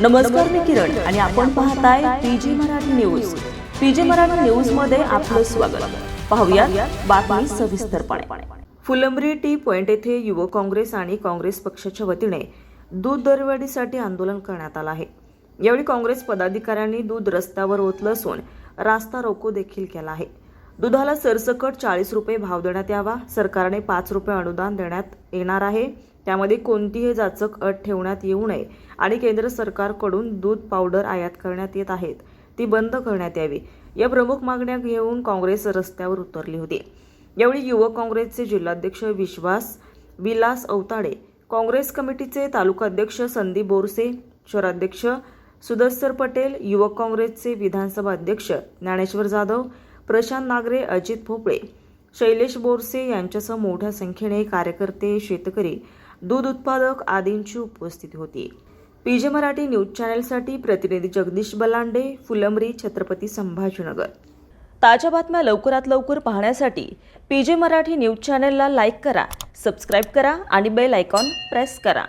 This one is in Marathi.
नमस्कार मी किरण आणि आपण पाहताय P G Marathi news. P G Marathi न्यूजमध्ये आपलं स्वागत. पाहूया बातमी सविस्तरपणे. फुलंब्री टी पॉइंट येथे युवक काँग्रेस आणि काँग्रेस पक्षाच्या वतीने दूध दरवाढीसाठी आंदोलन करण्यात आलं आहे. यावेळी काँग्रेस पदाधिकाऱ्यांनी दूध रस्त्यावर ओतलं असून रास्ता रोको देखील केला आहे. दुधाला सरसकट चाळीस रुपये भाव देण्यात यावा. सरकारने पाच रुपये अनुदान देण्यात येणार आहे. त्यामध्ये कोणतीही जाचक अट ठेवण्यात येऊ नये आणि केंद्र सरकारकडून दूध पावडर आयात करण्यात येत आहेत. ती बंद करण्यात यावी. या प्रमुख मागण्या घेऊन काँग्रेस रस्त्यावर उतरली होती. यावेळी युवक काँग्रेसचे जिल्हाध्यक्ष विश्वास विलास अवताडे काँग्रेस कमिटीचे तालुकाध्यक्ष संदीप बोरसे शहराध्यक्ष सुदस्सर पटेल युवक काँग्रेसचे विधानसभा अध्यक्ष ज्ञानेश्वर जाधव प्रशांत नागरे अजित भोपळे शैलेश बोरसे यांच्यासह मोठ्या संख्येने कार्यकर्ते शेतकरी दूध उत्पादक आदींची उपस्थिती होती. पीजे मराठी न्यूज चॅनेलसाठी प्रतिनिधी जगदीश बलांडे फुलंबरी छत्रपती संभाजीनगर. ताज्या बातम्या लवकरात लवकर पाहण्यासाठी पीजे मराठी न्यूज चॅनेलला लाईक करा सबस्क्राईब करा आणि बेल आयकॉन प्रेस करा.